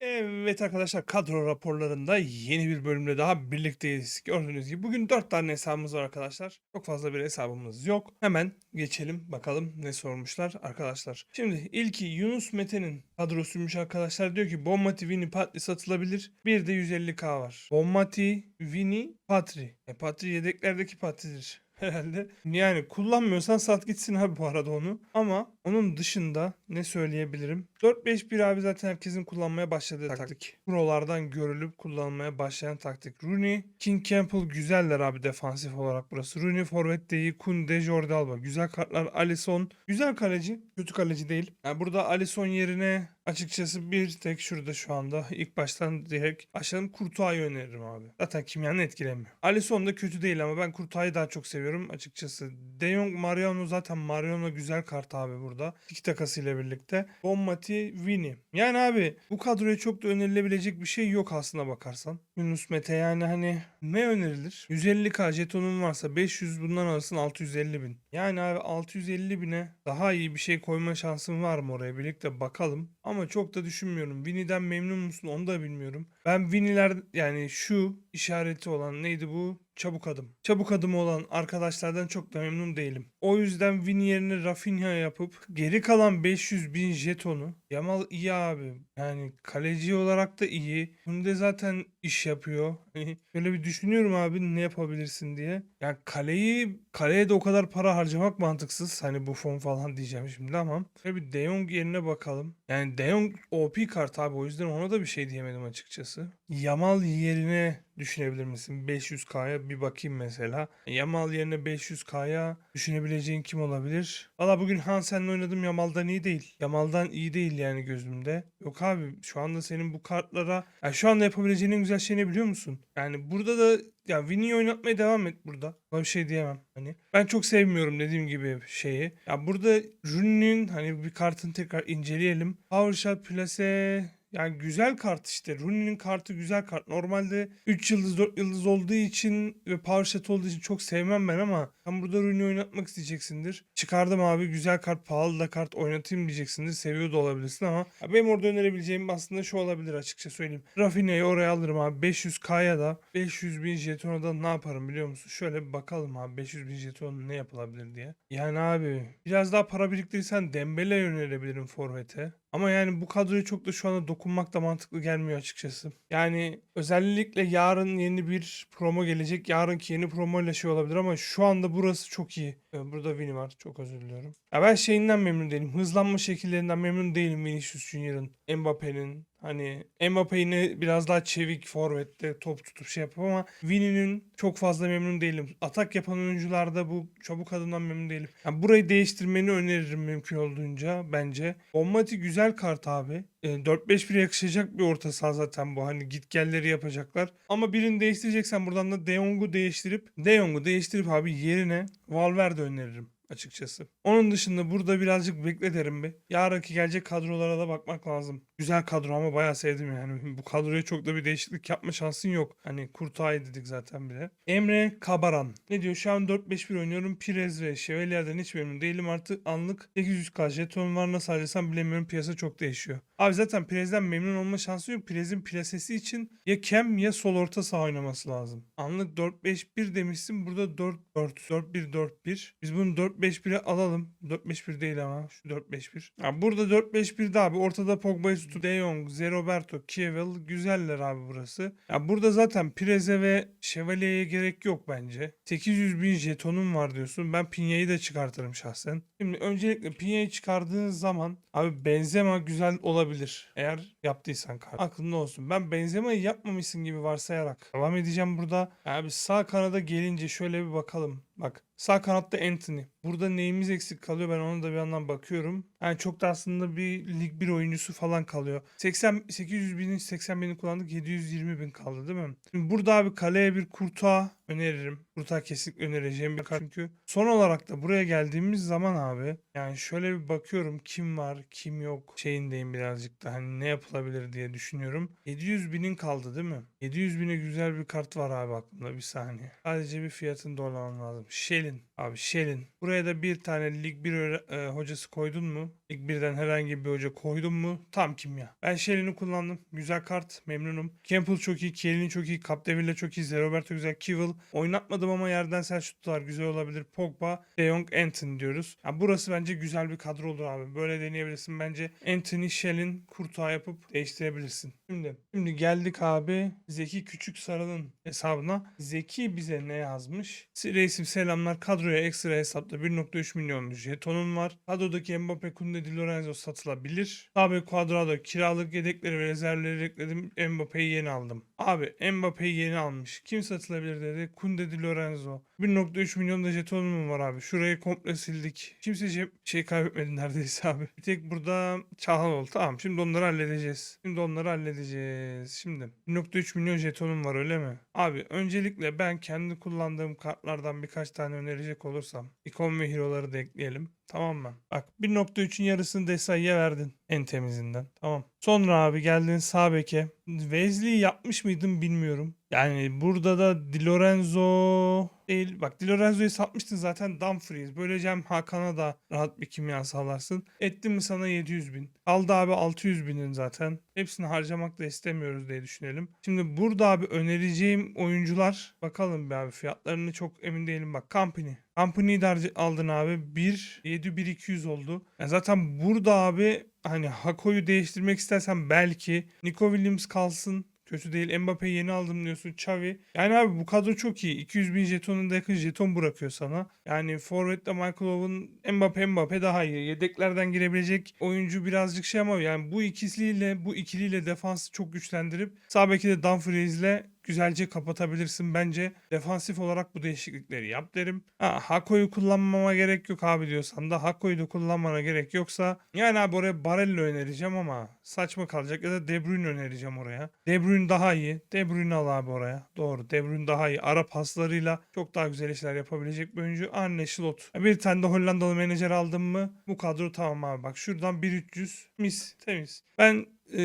Evet arkadaşlar kadro raporlarında yeni bir bölümle daha birlikteyiz. Gördüğünüz gibi bugün 4 tane hesabımız var arkadaşlar. Çok fazla bir hesabımız yok. Hemen geçelim bakalım ne sormuşlar arkadaşlar. Şimdi ilki Yunus Mete'nin kadrosuymuş arkadaşlar. Diyor ki Bommati, Vini, Patri satılabilir. Bir de 150k var. Bommati, Vini, Patri. E, Patri yedeklerdeki Patri'dir herhalde. Yani kullanmıyorsan sat gitsin abi bu arada onu. Ama onun dışında ne söyleyebilirim? 4-5-1 abi zaten herkesin kullanmaya başladığı taktik. Prolardan görülüp kullanmaya başlayan taktik. Rooney, King Campbell güzeller abi defansif olarak burası. Rooney forvet değil, Kunde, Jordi Alba. Güzel kartlar. Alisson güzel kaleci. Kötü kaleci değil. Yani burada Alisson yerine açıkçası bir tek şurada şu anda ilk baştan direkt başlayalım. Kurtuğa'yı öneririm abi. Zaten kimyanı etkilemiyor. Alisson da kötü değil ama ben Kurtuğa'yı daha çok seviyorum açıkçası. De Jong, Mariano zaten Mariano güzel kart abi burada. İki takasıyla birlikte. Bommati, Vini. Yani abi bu kadroya çok da önerilebilecek bir şey yok aslına bakarsan. Yunus Mete yani hani ne önerilir? 150k jetonun varsa 500 bundan alırsın 650 bin. Yani abi 650 bine daha iyi bir şey koyma şansın var mı oraya? Birlikte bakalım. Ama çok da düşünmüyorum. Vini'den memnun musun onu da bilmiyorum. Ben Vini'ler yani şu işareti olan neydi bu? Çabuk adım. Çabuk adım olan arkadaşlardan çok da memnun değilim. O yüzden Vini yerine Rafinha yapıp geri kalan 500 bin jetonu Yamal iyi abi. Yani kaleci olarak da iyi. Bunda zaten iş yapıyor. Hani Böyle bir düşünüyorum abi ne yapabilirsin diye. Yani kaleyi kaleye de o kadar para harcamak mantıksız. Hani bu fon falan diyeceğim şimdi ama. Şöyle bir De Jong yerine bakalım. Yani De Jong OP kart abi o yüzden ona da bir şey diyemedim açıkçası. Yamal yerine düşünebilir misin? 500k'ya bir bakayım mesela. Yamal yerine 500k'ya düşünebileceğin kim olabilir? Valla bugün Hansen'le oynadım Yamal'dan iyi değil. Yamal'dan iyi değil yani gözümde. Yok abi şu anda senin bu kartlara yani şu anda yapabileceğin en güzel şey ne biliyor musun? Yani burada da ya Vini'yi oynatmaya devam et burada. Buna bir şey diyemem. Hani ben çok sevmiyorum dediğim gibi şeyi. Ya burada Rooney'nin hani bir kartını tekrar inceleyelim. PowerShell Plase yani güzel kart işte. Rooney'nin kartı güzel kart. Normalde 3 yıldız 4 yıldız olduğu için ve power olduğu için çok sevmem ben ama sen burada Rooney oynatmak isteyeceksindir. Çıkardım abi güzel kart pahalı da kart oynatayım diyeceksindir. Seviyor da olabilirsin ama benim orada önerebileceğim aslında şu olabilir açıkça söyleyeyim. Rafinha'yı oraya alırım abi. 500k'ya da 500 bin jetona da ne yaparım biliyor musun? Şöyle bir bakalım abi 500 bin jeton ne yapılabilir diye. Yani abi biraz daha para biriktirirsen Dembele önerebilirim forvete. Ama yani bu kadroya çok da şu anda dokunmak da mantıklı gelmiyor açıkçası. Yani özellikle yarın yeni bir promo gelecek. Yarınki yeni promo ile şey olabilir ama şu anda burası çok iyi. Ee, Burada Vini var. Çok özür diliyorum. Ya ben şeyinden memnun değilim. Hızlanma şekillerinden memnun değilim Vinicius Junior'ın. Mbappe'nin. Hani Mbappe yine biraz daha çevik forvette top tutup şey yapıyor ama Vini'nin çok fazla memnun değilim. Atak yapan oyuncularda bu çabuk adımdan memnun değilim. Yani burayı değiştirmeni öneririm mümkün olduğunca bence. Bommati güzel kart abi. E, 4-5-1'e yakışacak bir orta saha zaten bu. Hani git gelleri yapacaklar. Ama birini değiştireceksen buradan da De Jong'u değiştirip De Jong'u değiştirip abi yerine Valverde öneririm açıkçası. Onun dışında burada birazcık bekle derim bir. Yarınki gelecek kadrolara da bakmak lazım. Güzel kadro ama bayağı sevdim yani. Bu kadroya çok da bir değişiklik yapma şansın yok. Hani Kurtay dedik zaten bile. Emre Kabaran. Ne diyor? Şu an 4-5-1 oynuyorum. Pirez ve Şevalier'den hiç memnun değilim. Artık anlık 800k jeton var nasıl harcasam bilemiyorum. Piyasa çok değişiyor. Abi zaten Pirez'den memnun olma şansı yok. Pirez'in plasesi için ya kem ya sol orta saha oynaması lazım. Anlık 4-5-1 demişsin. Burada 4-4. 4-1-4-1. Biz bunu 4-5-1'e alalım. 4-5-1 değil ama. Şu 4-5-1. Ya burada 4-5-1'de abi ortada Pogba'yı tutup De Jong, Zeroberto, Kievel güzeller abi burası. Ya burada zaten Pirez'e ve Chevalier'e gerek yok bence. 800 bin jetonum var diyorsun. Ben Pinya'yı da çıkartırım şahsen. Şimdi öncelikle Pinya'yı çıkardığın zaman abi Benzema güzel olabilir. Eğer yaptıysan kart. Aklında olsun. Ben Benzema'yı yapmamışsın gibi varsayarak devam edeceğim burada. Abi sağ kanada gelince şöyle bir bakalım. Bak sağ kanatta Anthony. Burada neyimiz eksik kalıyor ben ona da bir yandan bakıyorum. Yani çok da aslında bir lig 1 oyuncusu falan kalıyor. 80 800 binin 80 bini kullandık 720 bin kaldı değil mi? Şimdi burada abi kaleye bir kurtağı öneririm. Kurtağı kesinlikle önereceğim bir. Çünkü son olarak da buraya geldiğimiz zaman abi yani şöyle bir bakıyorum kim var kim yok şeyindeyim birazcık da hani ne yapılabilir diye düşünüyorum. 700 binin kaldı değil mi? 700 bine güzel bir kart var abi aklımda bir saniye. Sadece bir fiyatını dolamam lazım. Shell'in. Abi Shell'in. Buraya da bir tane Lig 1 öğre- e, hocası koydun mu? Lig 1'den herhangi bir hoca koydun mu? Tam kimya. Ben Shell'ini kullandım. Güzel kart. Memnunum. Campbell çok iyi. Kelly'nin çok iyi. Capdeville çok iyi. Zeroberto güzel. Kivel. Oynatmadım ama yerden sen şutlar güzel olabilir. Pogba, De Jong, Anthony diyoruz. Ya burası bence güzel bir kadro olur abi. Böyle deneyebilirsin. Bence Anthony, Shell'in kurtuğa yapıp değiştirebilirsin. Şimdi, şimdi geldik abi Zeki Küçük Sarı'nın hesabına. Zeki bize ne yazmış? Reisim selamlar. Kadroya ekstra hesapta 1.3 milyon jetonun var. Kadrodaki Mbappe, Kunde, Di Lorenzo satılabilir. Abi Cuadrado kiralık yedekleri ve rezervleri ekledim. Mbappe'yi yeni aldım. Abi Mbappe'yi yeni almış. Kim satılabilir dedi. Kunde, Di Lorenzo. 1.3 milyon da jetonum var abi. Şurayı komple sildik. Kimse cep- şey kaybetmedi neredeyse abi. Bir tek burada Çağhanoğlu. Tamam şimdi onları halledeceğiz. Şimdi onları halledeceğiz. Şimdi 1.3 milyon jetonum var öyle mi? Abi öncelikle ben kendi kullandığım kartlardan birkaç tane önerecek olursam ikon ve hero'ları da ekleyelim. Tamam mı? Bak 1.3'ün yarısını Desai'ye verdin en temizinden. Tamam. Sonra abi geldin sağ beke. Wesley'i yapmış mıydın bilmiyorum. Yani burada da Di Lorenzo değil. Bak Di Lorenzo'yu satmıştın zaten Dumfries. Böylece hem Hakan'a da rahat bir kimya sağlarsın. Ettin mi sana 700 bin. Aldı abi 600 binin zaten. Hepsini harcamak da istemiyoruz diye düşünelim. Şimdi burada abi önereceğim oyuncular bakalım bir abi fiyatlarını çok emin değilim bak. Company. Company'yi de aldın abi. 1 7 1 200 oldu. Ya zaten burada abi hani Hako'yu değiştirmek istersen belki Nico Williams kalsın. Kötü değil. Mbappe'yi yeni aldım diyorsun. Xavi. Yani abi bu kadro çok iyi. 200 bin jetonun da yakın jeton bırakıyor sana. Yani Forvet'te Michael Owen, Mbappe Mbappe daha iyi. Yedeklerden girebilecek oyuncu birazcık şey ama yani bu ikisiyle bu ikiliyle defansı çok güçlendirip sağ de Dumfries'le güzelce kapatabilirsin. Bence defansif olarak bu değişiklikleri yap derim. Ha, Hako'yu kullanmama gerek yok abi diyorsan da Hako'yu da kullanmana gerek yoksa yani abi oraya Barella önereceğim ama saçma kalacak ya da De Bruyne önereceğim oraya. De Bruyne daha iyi. De Bruyne al abi oraya. Doğru. De Bruyne daha iyi. Ara paslarıyla çok daha güzel işler yapabilecek bir oyuncu. Arne Slot. Bir tane de Hollandalı menajer aldım mı bu kadro tamam abi. Bak şuradan 1300 mis temiz. Ben ee,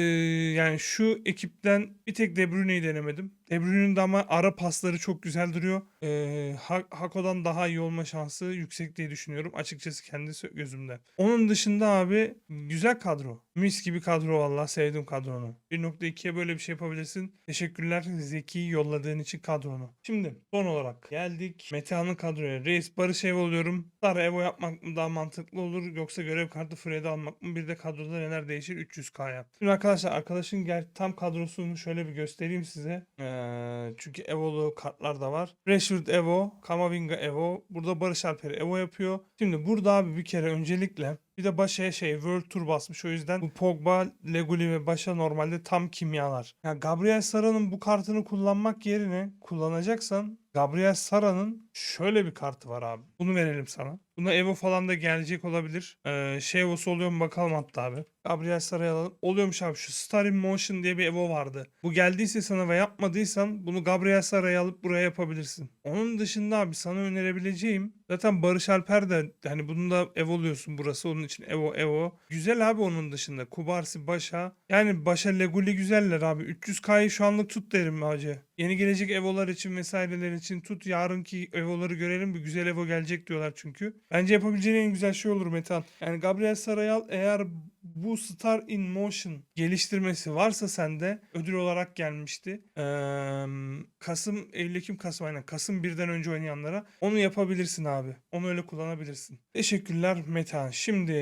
yani şu ekipten bir tek De Bruyne'yi denemedim. De Bruyne'nin de ama ara pasları çok güzel duruyor. Ee, Ha- Hako'dan daha iyi olma şansı yüksek diye düşünüyorum. Açıkçası kendi sö- gözümde. Onun dışında abi güzel kadro. Mis gibi kadro valla sevdim kadronu. 1.2'ye böyle bir şey yapabilirsin. Teşekkürler Zeki yolladığın için kadronu. Şimdi son olarak geldik Metehan'ın kadroya. Reis Barış Ev oluyorum. Sara Evo yapmak mı daha mantıklı olur yoksa görev kartı Fred'i almak mı? Bir de kadroda neler değişir 300k'ya. Şimdi arkadaşlar arkadaşın gel tam kadrosunu şöyle bir göstereyim size. Ee, çünkü Evo'lu kartlar da var. Rashford Evo, Kamavinga Evo. Burada Barış Alper Evo yapıyor. Şimdi burada abi bir kere öncelikle bir de Başa'ya şey World Tour basmış. O yüzden bu Pogba, Leguli ve Başa normalde tam kimyalar. Ya Gabriel Sara'nın bu kartını kullanmak yerine kullanacaksan Gabriel Sara'nın şöyle bir kartı var abi. Bunu verelim sana. Buna Evo falan da gelecek olabilir. Ee, şey Evo'su oluyor mu bakalım hatta abi. Gabriel Sara'yı. Oluyormuş abi şu Star in Motion diye bir Evo vardı. Bu geldiyse sana ve yapmadıysan bunu Gabriel Sara'yı alıp buraya yapabilirsin. Onun dışında abi sana önerebileceğim zaten Barış Alper de hani bunu da Evo'luyorsun burası onun için Evo Evo. Güzel abi onun dışında. Kubarsi Başa. Yani Başa Leguli güzeller abi. 300K'yı şu anlık tut derim hacı. Yeni gelecek Evo'lar için vesaireler için tut. Yarınki Evo'ları görelim. Bir güzel Evo gelecek diyorlar çünkü. Bence yapabileceğin en güzel şey olur Metan. Yani Gabriel Sarayal eğer bu Star in Motion geliştirmesi varsa sende ödül olarak gelmişti. Eee, Kasım, Eylül, Ekim, Kasım aynen. Kasım birden önce oynayanlara onu yapabilirsin abi. Onu öyle kullanabilirsin. Teşekkürler Metehan. Şimdi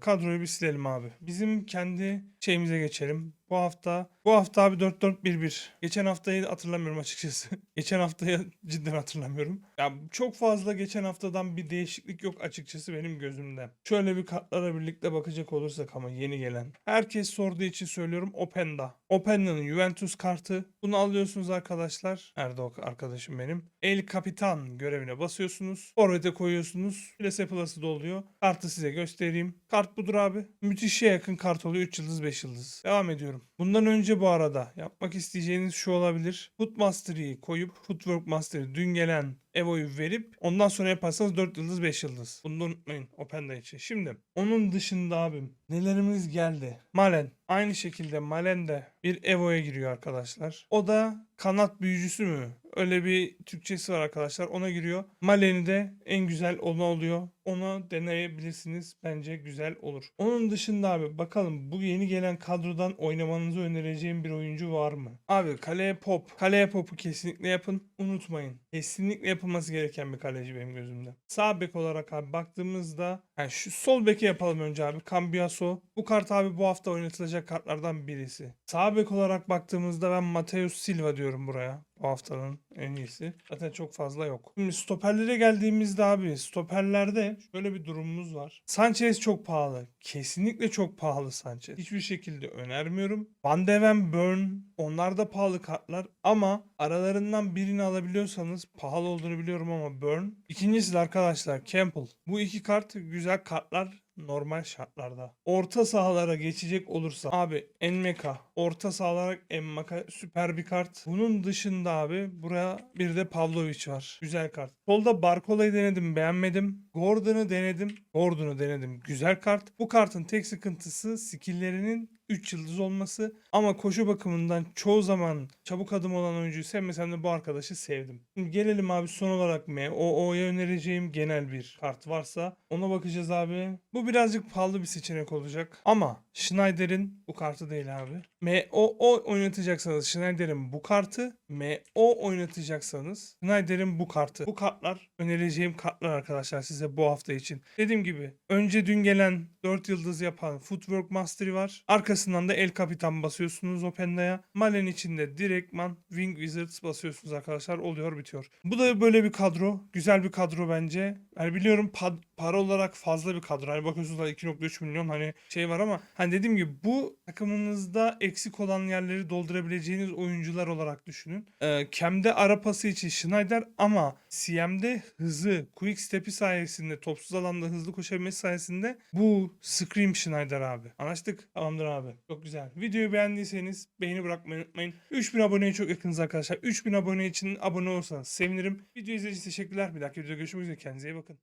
kadroyu bir silelim abi. Bizim kendi şeyimize geçelim. Bu hafta bu hafta abi 4-4-1-1. Geçen haftayı hatırlamıyorum açıkçası. geçen haftayı cidden hatırlamıyorum. Ya çok fazla geçen haftadan bir değişiklik yok açıkçası benim gözümde. Şöyle bir kartlara birlikte bakacak olursak ama yeni gelen. Herkes sorduğu için söylüyorum Openda. Openda'nın Juventus kartı. Bunu alıyorsunuz arkadaşlar. O arkadaşım benim? El Kapitan görevine basıyorsunuz. Forvet'e koyuyorsunuz. Plase Plus'ı da oluyor. Kartı size göstereyim. Kart budur abi. Müthişe yakın kart oluyor. 3 yıldız 5 yıldız. Devam ediyorum. Bundan önce bu arada yapmak isteyeceğiniz şu olabilir. Foot Mastery'i koyup Footwork Mastery dün gelen Evo'yu verip ondan sonra yaparsanız 4 yıldız 5 yıldız. Bunu da unutmayın Openda için. Şimdi onun dışında abim nelerimiz geldi? Malen. Aynı şekilde Malen de bir Evo'ya giriyor arkadaşlar. O da kanat büyücüsü mü? Öyle bir Türkçesi var arkadaşlar. Ona giriyor. Malen'i de en güzel ona oluyor. Onu deneyebilirsiniz. Bence güzel olur. Onun dışında abi bakalım bu yeni gelen kadrodan oynamanızı önereceğim bir oyuncu var mı? Abi kaleye pop. Kaleye popu kesinlikle yapın. Unutmayın. Kesinlikle yapılması gereken bir kaleci benim gözümde. Sağ bek olarak abi baktığımızda yani şu sol beki yapalım önce abi. Cambiaso. Bu kart abi bu hafta oynatılacak kartlardan birisi. Sağ bek olarak baktığımızda ben Mateus Silva diyorum buraya. Bu haftanın en iyisi. Zaten çok fazla yok. Şimdi stoperlere geldiğimizde abi stoperlerde şöyle bir durumumuz var. Sanchez çok pahalı. Kesinlikle çok pahalı Sanchez. Hiçbir şekilde önermiyorum. Van de Ven, Burn onlar da pahalı kartlar ama aralarından birini alabiliyorsanız pahalı olduğunu biliyorum ama Burn. İkincisi de arkadaşlar Campbell. Bu iki kart güzel kartlar normal şartlarda. Orta sahalara geçecek olursa abi Enmeka orta sahalara Enmeka süper bir kart. Bunun dışında abi buraya bir de Pavlovic var. Güzel kart. Solda Barkola'yı denedim beğenmedim. Gordon'u denedim. Gordon'u denedim. Güzel kart. Bu kartın tek sıkıntısı skill'lerinin 3 yıldız olması ama koşu bakımından çoğu zaman çabuk adım olan oyuncuyu sevmesem de bu arkadaşı sevdim. Şimdi gelelim abi son olarak MOO'ya önereceğim genel bir kart varsa ona bakacağız abi. Bu birazcık pahalı bir seçenek olacak ama Schneider'in bu kartı değil abi. MOO oynatacaksanız Schneider'in bu kartı, MO oynatacaksanız Schneider'in bu kartı. Bu kartlar önereceğim kartlar arkadaşlar size bu hafta için. Dediğim gibi önce dün gelen 4 yıldız yapan Footwork Mastery var. Arkasından da El Capitan basıyorsunuz Openda'ya. Malen içinde direktman Wing Wizards basıyorsunuz arkadaşlar. Oluyor bitiyor. Bu da böyle bir kadro. Güzel bir kadro bence. Yani biliyorum pa- para olarak fazla bir kadro. Hani bakıyorsunuz da 2.3 milyon hani şey var ama hani dediğim gibi bu takımınızda eksik olan yerleri doldurabileceğiniz oyuncular olarak düşünün. Ee, Kem'de ara pası için Schneider ama CM'de hızı, quick step'i sayesinde, topsuz alanda hızlı koşabilmesi sayesinde bu Scream Schneider abi. Anlaştık? Tamamdır abi. Çok güzel. Videoyu beğendiyseniz beğeni bırakmayı unutmayın. 3000 aboneye çok yakınız arkadaşlar. 3000 abone için abone olursanız sevinirim. Video izlediğiniz için teşekkürler. Bir dahaki videoda görüşmek üzere. Kendinize iyi bakın.